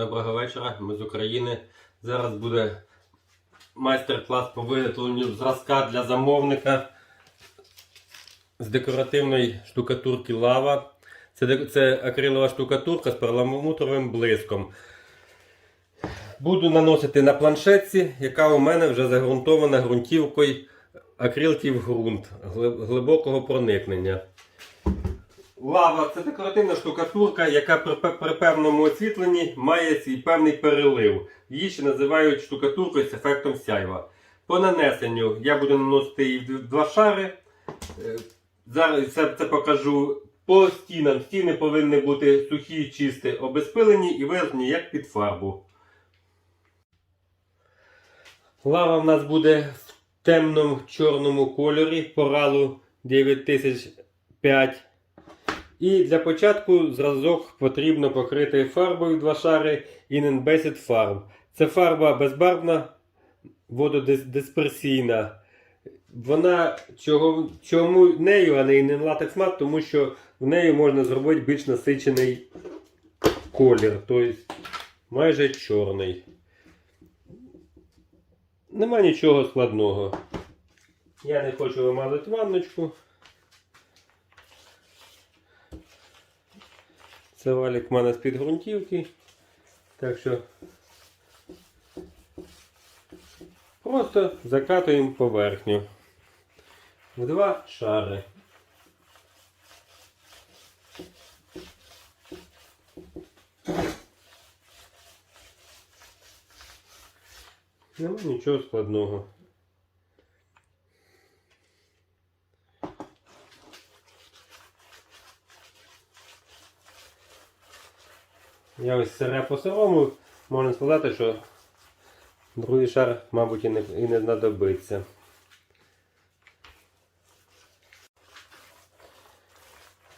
Доброго вечора, ми з України. Зараз буде майстер-клас по виготовленню зразка для замовника з декоративної штукатурки лава. Це, це акрилова штукатурка з перламутровим блиском. Буду наносити на планшетці, яка у мене вже загрунтована ґрунтівкою акрилків ґрунт глибокого проникнення. Лава це декоративна штукатурка, яка при, при певному освітленні має свій певний перелив. Її ще називають штукатуркою з ефектом сяйва. По нанесенню я буду наносити її в два шари. Е, Зараз це, це покажу по стінам. Стіни повинні бути сухі, чисті, обезпилені і виражені як під фарбу. Лава в нас буде в темному чорному кольорі поралу 9005. І для початку зразок потрібно покрити фарбою два шари Inen Basic Farb. Це фарба безбарвна, вододисперсійна. Вона чого, чому нею, а не Inen Latex Matte, тому що в неї можна зробити більш насичений колір, тобто майже чорний. Нема нічого складного. Я не хочу вимазати ванночку. Це валік в мене з-під ґрунтівки. Так що просто закатуємо поверхню в два шари. Нема нічого складного. Я ось сире по сирому, можна сказати, що другий шар, мабуть, і не, і не знадобиться.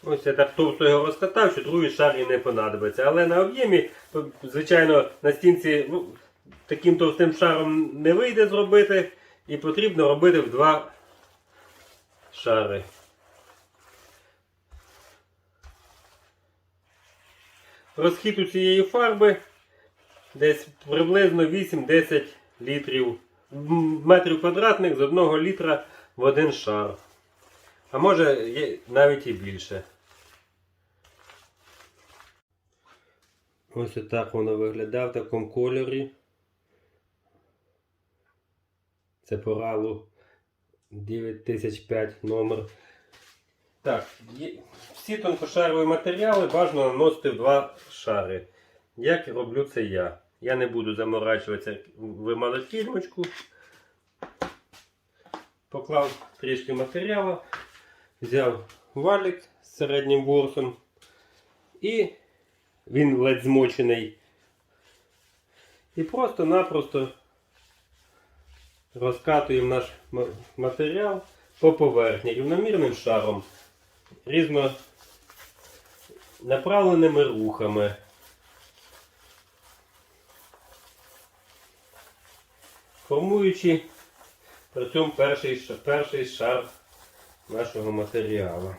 Ось я так товсто його розкатав, що другий шар і не понадобиться. Але на об'ємі, звичайно, на стінці ну, таким товстим шаром не вийде зробити, і потрібно робити в два шари. Розхід у цієї фарби десь приблизно 8-10 літрів метрів квадратних з 1 літра в один шар. А може навіть і більше. Ось так воно виглядає в такому кольорі. Це поралу 9005 номер. Так, всі тонкошарові матеріали бажано наносити в два шари. Як роблю це я. Я не буду заморачуватися, вимазати фільмочку. Поклав трішки матеріалу, взяв валік з середнім ворсом і він ледь змочений. І просто-напросто розкатуємо наш матеріал по поверхні рівномірним шаром, різно направленими рухами. Формуючи при цьому перший, перший шар нашого матеріалу.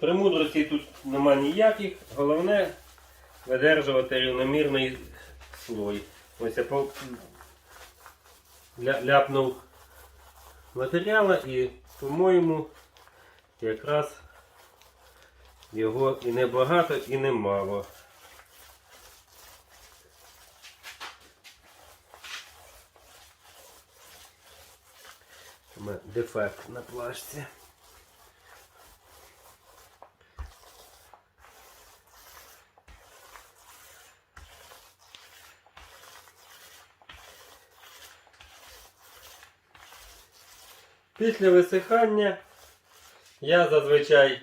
Премудрості тут нема ніяких, головне видержувати рівномірний слой. Ось я ляпнув матеріала і, по-моєму, якраз його і не багато, і не мало. Дефект на плашці. Після висихання я зазвичай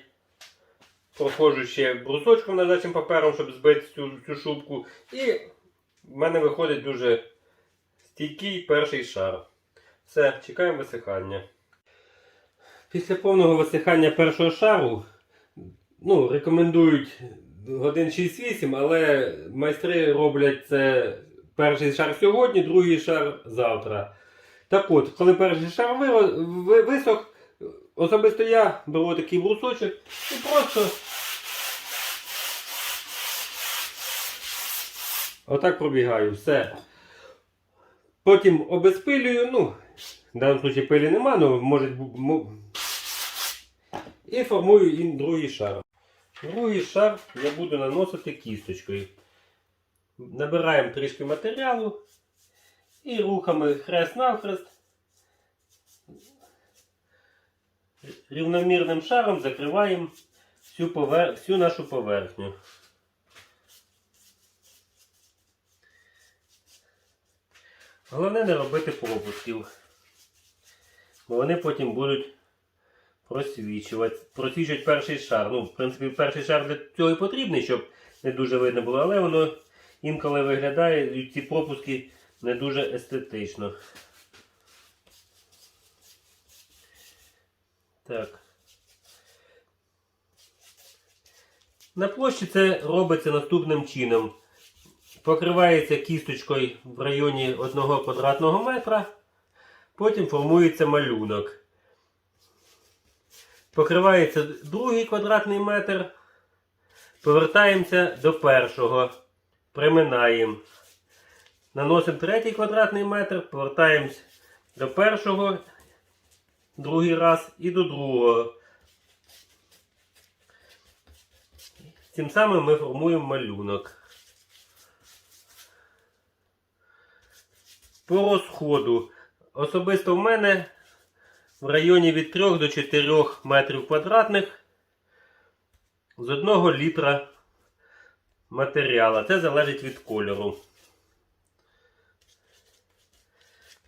проходжу ще брусочком нажачим папером, щоб збити цю, цю шубку. І в мене виходить дуже стійкий перший шар. Все, чекаємо висихання. Після повного висихання першого шару ну, рекомендують годин 6-8, але майстри роблять це перший шар сьогодні, другий шар завтра. Так от, коли перший шар висох, особисто я беру такий брусочок і просто отак пробігаю, все. Потім обезпилюю, ну, в даному випадку пилі нема, але може. І формую і другий шар. Другий шар я буду наносити кісточкою. Набираємо трішки матеріалу і рухами хрест-навхрест рівномірним шаром закриваємо всю, повер... всю нашу поверхню. Головне не робити пропусків. Бо вони потім будуть просвічувати. Просвічують перший шар. Ну, в принципі, перший шар для цього і потрібний, щоб не дуже видно було, але воно інколи виглядає, ці пропуски не дуже естетично. Так. На площі це робиться наступним чином. Покривається кісточкою в районі 1 квадратного метра. Потім формується малюнок. Покривається другий квадратний метр. Повертаємося до першого. Приминаємо. Наносимо третій квадратний метр, повертаємось до першого, другий раз і до другого. Тим самим ми формуємо малюнок. По розходу. Особисто в мене в районі від 3 до 4 метрів квадратних з 1 літра матеріалу. Це залежить від кольору.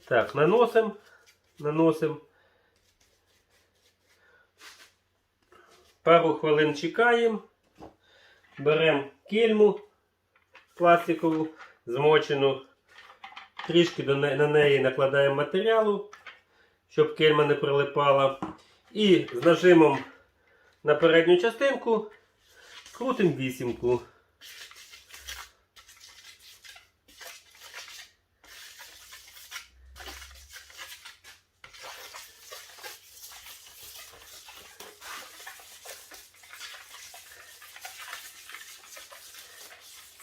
Так, наносимо, наносимо. Пару хвилин чекаємо. Беремо кельму пластикову, змочену. Трішки на неї накладаємо матеріалу, щоб кельма не прилипала. І з нажимом на передню частинку крутимо вісімку.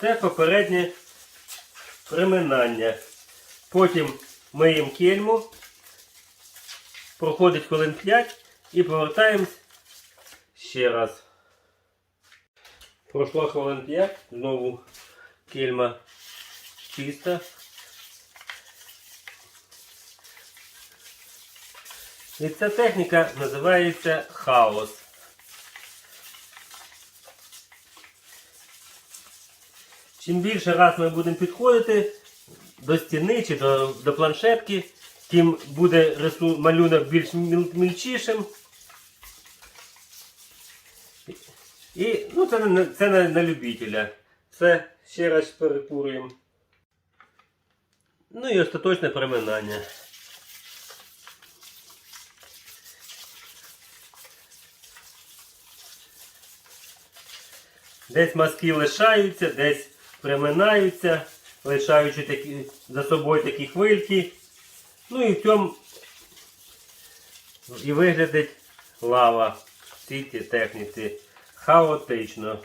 Це попереднє приминання. Потім миємо кельму, проходить хвилин 5 і повертаємось ще раз. Пройшло хвилин 5, знову кельма чиста. І ця техніка називається хаос. Чим більше раз ми будемо підходити до стіни чи до, до планшетки, тим буде рису, малюнок більш міл- мільчішим. І ну, це, це на, на любителя. Все, ще раз перекурюємо. Ну і остаточне приминання. Десь мазки лишаються, десь приминаються, лишаючи такі, за собою такі хвильки. Ну і в цьому і виглядить лава в цій техніці. Хаотично.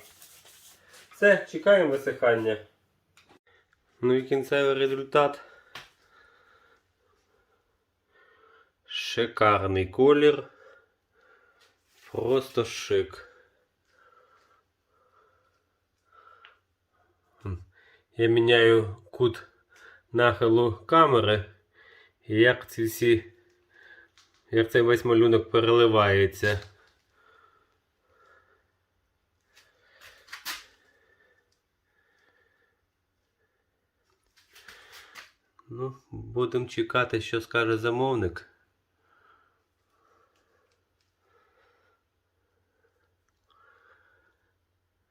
Все, чекаємо висихання. Ну і кінцевий результат. Шикарний колір. Просто шик. Я міняю кут нахилу камери. І як ці всі. Як цей весь малюнок переливається. Ну, будемо чекати, що скаже замовник.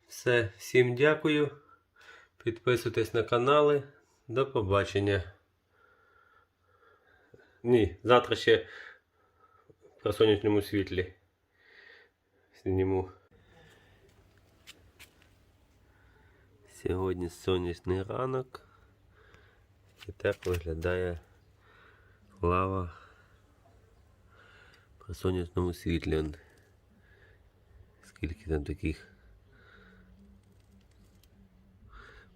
Все, всім дякую. Підписуйтесь на канали. До побачення. Ні, завтра ще про сонячному світлі. Зніму. Сьогодні сонячний ранок. І так виглядає лава при сонячному світлі. Скільки там таких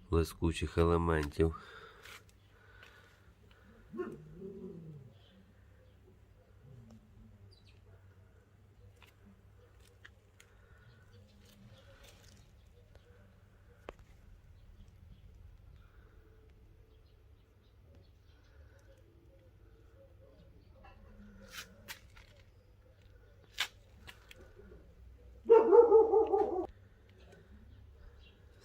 блискучих елементів.